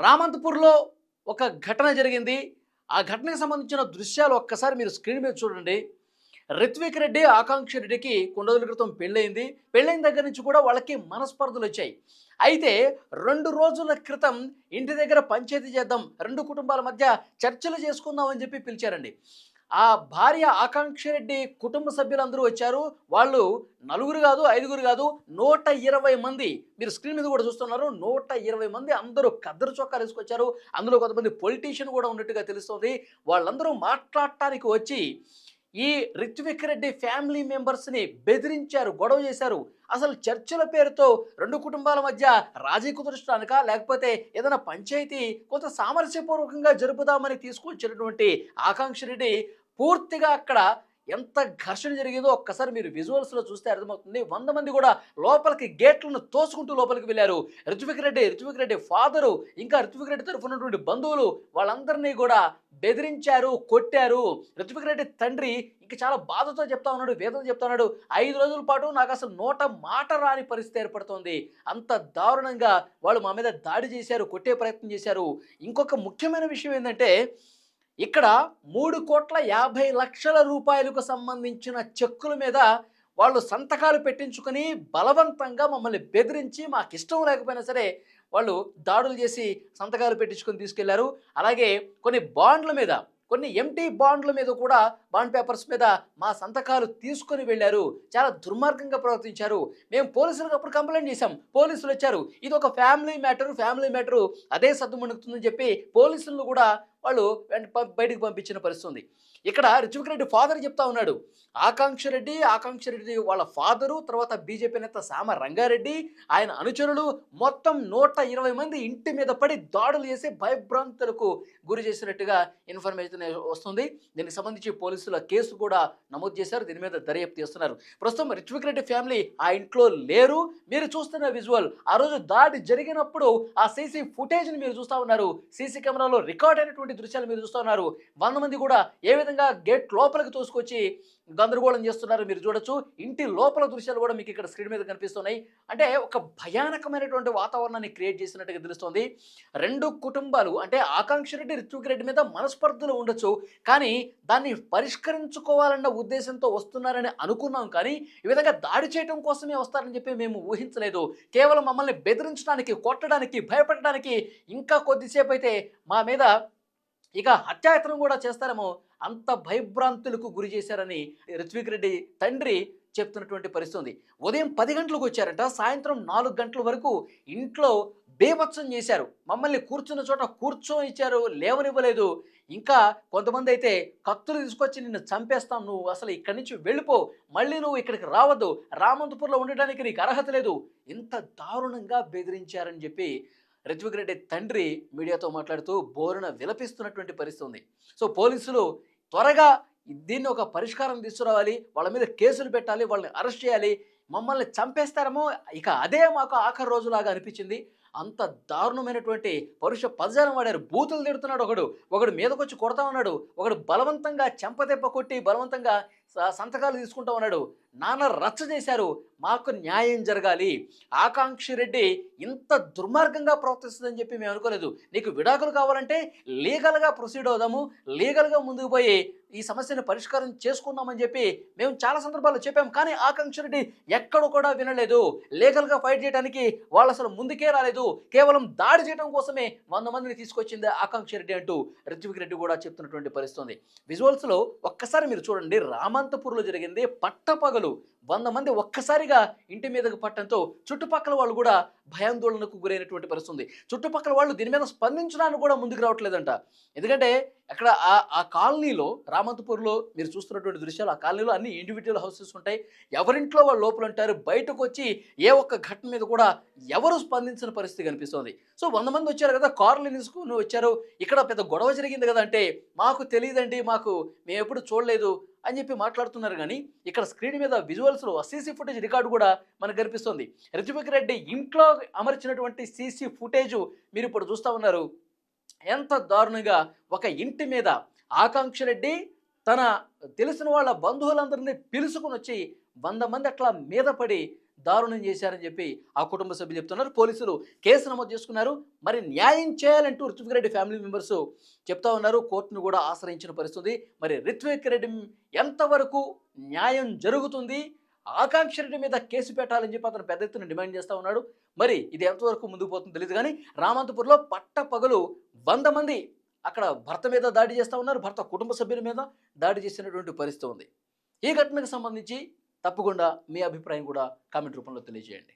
రామంతపూర్లో ఒక ఘటన జరిగింది. ఆ ఘటనకు సంబంధించిన దృశ్యాలు ఒక్కసారి మీరు స్క్రీన్ మీద చూడండి. రిత్విక్ రెడ్డి ఆకాంక్ష రెడ్డికి కొన్ని రోజుల క్రితం పెళ్ళయింది. పెళ్ళైన దగ్గర నుంచి కూడా వాళ్ళకి మనస్పర్ధలు వచ్చాయి. అయితే రెండు రోజుల క్రితం ఇంటి దగ్గర పంచాయతీ చేద్దాం రెండు కుటుంబాల మధ్య చర్చలు చేసుకుందాం అని చెప్పి పిలిచారండి. ఆ భార్య ఆకాంక్ష రెడ్డి కుటుంబ సభ్యులందరూ వచ్చారు. వాళ్ళు నలుగురు కాదు ఐదుగురు కాదు నూట ఇరవై మంది. మీరు స్క్రీన్ మీద కూడా చూస్తున్నారు నూట ఇరవై మంది అందరూ కద్దరు చొక్కా వేసుకొచ్చారు అందులో కొంతమంది పొలిటీషియన్ కూడా ఉన్నట్టుగా తెలుస్తుంది. వాళ్ళందరూ మాట్లాడటానికి వచ్చి ఈ రిత్విక్ రెడ్డి ఫ్యామిలీ మెంబర్స్ని బెదిరించారు గొడవ చేశారు. అసలు చర్చల పేరుతో రెండు కుటుంబాల మధ్య రాజీ కుదర్చడానికా? లేకపోతే ఏదైనా పంచాయతీ కొంత సామరస్యపూర్వకంగా జరుపుదామని తీసుకొచ్చినటువంటి ఆకాంక్ష రెడ్డి పూర్తిగా అక్కడ ఎంత ఘర్షణ జరిగిందో ఒక్కసారి మీరు విజువల్స్లో చూస్తే అర్థమవుతుంది. వంద మంది కూడా లోపలికి గేట్లను తోసుకుంటూ లోపలికి వెళ్ళారు. రిత్విక్ రెడ్డి రిత్విక్ రెడ్డి ఫాదరు ఇంకా రిత్విక్ రెడ్డి తరఫున ఉన్నటువంటి బంధువులు వాళ్ళందరినీ కూడా బెదిరించారు కొట్టారు. రిత్విక్ రెడ్డి తండ్రి ఇంకా చాలా బాధతో చెప్తా ఉన్నాడు వేదన చెప్తా ఉన్నాడు. ఐదు రోజుల పాటు నాకు అసలు నోట మాట రాని పరిస్థితి ఏర్పడుతోంది. అంత దారుణంగా వాళ్ళు మా మీద దాడి చేశారు కొట్టే ప్రయత్నం చేశారు. ఇంకొక ముఖ్యమైన విషయం ఏంటంటే ఇక్కడ మూడు కోట్ల యాభై లక్షల రూపాయలకు సంబంధించిన చెక్కుల మీద వాళ్ళు సంతకాలు పెట్టించుకొని బలవంతంగా మమ్మల్ని బెదిరించి మాకు ఇష్టం లేకపోయినా సరే వాళ్ళు దాడులు చేసి సంతకాలు పెట్టించుకొని తీసుకెళ్ళారు. అలాగే కొన్ని బాండ్ల మీద కొన్ని ఎంటీ బాండ్ల మీద కూడా బాండ్ పేపర్స్ మీద మా సంతకాలు తీసుకొని వెళ్ళారు. చాలా దుర్మార్గంగా ప్రవర్తించారు. మేము పోలీసులకు అప్పుడు కంప్లైంట్ చేశాం. పోలీసులు వచ్చారు. ఇది ఒక ఫ్యామిలీ మ్యాటర్ ఫ్యామిలీ మ్యాటరు అదే సద్దుమణుకుతుందని చెప్పి పోలీసులను కూడా వాళ్ళు వెంట పంపించిన పరిస్థితి ఉంది ఇక్కడ రిచువక్ రెడ్డి ఫాదర్ చెప్తా ఉన్నాడు. ఆకాంక్ష రెడ్డి ఆకాంక్ష రెడ్డి వాళ్ళ ఫాదరు తర్వాత బీజేపీ నేత సామ రంగారెడ్డి ఆయన అనుచరులు మొత్తం నూట ఇరవై మంది ఇంటి మీద పడి దాడులు చేసి భయభ్రాంతులకు గురి చేసినట్టుగా ఇన్ఫర్మేషన్ వస్తుంది. దీనికి సంబంధించి పోలీసుల కేసు కూడా నమోదు చేశారు. దీని మీద దర్యాప్తు చేస్తున్నారు. ప్రస్తుతం రిచ్విక్ రెడ్డి ఫ్యామిలీ ఆ ఇంట్లో లేరు. మీరు చూస్తున్న విజువల్ ఆ రోజు దాడి జరిగినప్పుడు ఆ సీసీ ఫుటేజ్ని మీరు చూస్తూ ఉన్నారు. సీసీ కెమెరాలో రికార్డ్ అయినటువంటి దృశ్యాలు మీరు చూస్తున్నారు వంద మంది కూడా ఏ విధంగా గేట్ లోపలికి తోసుకొచ్చి గందరగోళం చేస్తున్నారు మీరు చూడొచ్చు. ఇంటి లోపల దృశ్యాలు కూడా మీకు ఇక్కడ స్క్రీన్ మీద కనిపిస్తున్నాయి. అంటే ఒక భయానకమైనటువంటి వాతావరణాన్ని క్రియేట్ చేసినట్టుగా తెలుస్తోంది. రెండు కుటుంబాలు అంటే ఆకాంక్ష రెడ్డి రిత్విక్ రెడ్డి మీద మనస్పర్ధలు ఉండొచ్చు. కానీ దాన్ని పరిష్కరించుకోవాలన్న ఉద్దేశంతో వస్తున్నారని అనుకున్నాం కానీ ఈ విధంగా దాడి చేయడం కోసమే వస్తారని చెప్పి మేము ఊహించలేదు. కేవలం మమ్మల్ని బెదిరించడానికి కొట్టడానికి భయపడడానికి ఇంకా కొద్దిసేపు అయితే మా మీద ఇక హత్యాయత్నం కూడా చేస్తారేమో అంత భయభ్రాంతులకు గురి చేశారని రిత్విక్ రెడ్డి తండ్రి చెప్తున్నటువంటి పరిస్థితి ఉంది. ఉదయం పది గంటలకు వచ్చారంట సాయంత్రం నాలుగు గంటల వరకు ఇంట్లో బేభత్సం చేశారు. మమ్మల్ని కూర్చున్న చోట కూర్చోనిచ్చారు లేవనివ్వలేదు. ఇంకా కొంతమంది అయితే కత్తులు తీసుకొచ్చి నిన్ను చంపేస్తాం నువ్వు అసలు ఇక్కడి నుంచి వెళ్ళిపో మళ్ళీ నువ్వు ఇక్కడికి రావద్దు రామంతపూర్లో ఉండడానికి నీకు అర్హత లేదు. ఇంత దారుణంగా బెదిరించారని చెప్పి రిత్విక్ రెడ్డి తండ్రి మీడియాతో మాట్లాడుతూ బోరున విలపిస్తున్నటువంటి పరిస్థితి ఉంది. సో పోలీసులు త్వరగా దీన్ని ఒక పరిష్కారం తీసుకురావాలి వాళ్ళ మీద కేసులు పెట్టాలి వాళ్ళని అరెస్ట్ చేయాలి మమ్మల్ని చంపేస్తారేమో ఇక అదే మాకు ఆఖరి రోజులాగా అనిపించింది. అంత దారుణమైనటువంటి పరుష పదజాలం వాడారు. బూతులు తిడుతున్నాడు ఒకడు. ఒకడు మీదకొచ్చి కొడతా ఉన్నాడు ఒకడు బలవంతంగా చెంపదెబ్బ కొట్టి బలవంతంగా సంతకాలు తీసుకుంటా ఉన్నాడు. నాన్న రచ్చ చేశారు. మాకు న్యాయం జరగాలి. ఆకాంక్షి రెడ్డి ఇంత దుర్మార్గంగా ప్రవర్తిస్తుందని చెప్పి మేము అనుకోలేదు. నీకు విడాకులు కావాలంటే లీగల్గా ప్రొసీడ్ అవుదాము. లీగల్గా ముందుకు పోయి ఈ సమస్యను పరిష్కారం చేసుకుందామని చెప్పి మేము చాలా సందర్భాల్లో చెప్పాం. కానీ ఆకాంక్ష రెడ్డి ఎక్కడ కూడా వినలేదు. లీగల్గా ఫైట్ చేయడానికి వాళ్ళు అసలు ముందుకే రాలేదు. కేవలం దాడి చేయడం కోసమే వంద మందిని తీసుకొచ్చింది ఆకాంక్ష రెడ్డి అంటూ రిత్విక్ రెడ్డి కూడా చెప్తున్నటువంటి పరిస్థితి విజువల్స్లో ఒక్కసారి మీరు చూడండి. రామ రామంతపూర్లో జరిగింది పట్టపగలు. వంద మంది ఒక్కసారిగా ఇంటి మీదకు పట్టడంతో చుట్టుపక్కల వాళ్ళు కూడా భయాందోళనకు గురైనటువంటి పరిస్థితి ఉంది చుట్టుపక్కల వాళ్ళు దీని మీద స్పందించడానికి కూడా ముందుకు రావట్లేదంట. ఎందుకంటే అక్కడ ఆ ఆ కాలనీలో రామంతపూర్లో మీరు చూస్తున్నటువంటి దృశ్యాలు ఆ కాలనీలో అన్ని ఇండివిజువల్ హౌసెస్ ఉంటాయి. ఎవరింట్లో వాళ్ళు లోపల ఉంటారు బయటకు వచ్చి ఏ ఒక్క ఘటన మీద కూడా ఎవరు స్పందించిన పరిస్థితి కనిపిస్తుంది. సో వంద మంది వచ్చారు కదా కార్లు తీసుకుని వచ్చారు ఇక్కడ పెద్ద గొడవ జరిగింది కదా అంటే మాకు తెలియదండి మాకు మేము ఎప్పుడు చూడలేదు అని చెప్పి మాట్లాడుతున్నారు కానీ ఇక్కడ స్క్రీన్ మీద విజువల్ విజువల్స్లో సీసీ ఫుటేజ్ రికార్డు కూడా మనకు కనిపిస్తుంది. రితువిక్ రెడ్డి ఇంట్లో అమర్చినటువంటి సీసీ ఫుటేజ్ మీరు ఇప్పుడు చూస్తూ ఉన్నారు. ఎంత దారుణంగా ఒక ఇంటి మీద ఆకాంక్ష రెడ్డి తన తెలిసిన వాళ్ళ బంధువులందరినీ పిలుచుకుని వచ్చి వంద మంది అట్లా మీద పడి దారుణం చేశారని చెప్పి ఆ కుటుంబ సభ్యులు చెప్తున్నారు. పోలీసులు కేసు నమోదు చేసుకున్నారు. మరి న్యాయం చేయాలంటూ రిత్విక్ రెడ్డి ఫ్యామిలీ మెంబర్స్ చెప్తా ఉన్నారు. కోర్టును కూడా ఆశ్రయించిన పరిస్థితి. మరి రిత్విక్ రెడ్డి ఎంతవరకు న్యాయం జరుగుతుంది? ఆకాంక్ష రెడ్డి మీద కేసు పెట్టాలని చెప్పి అతను పెద్ద ఎత్తున డిమాండ్ చేస్తూ ఉన్నాడు. మరి ఇది ఎంతవరకు ముందుకు పోతుందో తెలియదు కానీ రామంతపూర్లో పట్ట పగలు వంద మంది అక్కడ భర్త మీద దాడి చేస్తూ ఉన్నారు. భర్త కుటుంబ సభ్యుల మీద దాడి చేసినటువంటి పరిస్థితి ఉంది. ఈ ఘటనకు సంబంధించి తప్పకుండా మీ అభిప్రాయం కూడా కామెంట్ రూపంలో తెలియజేయండి.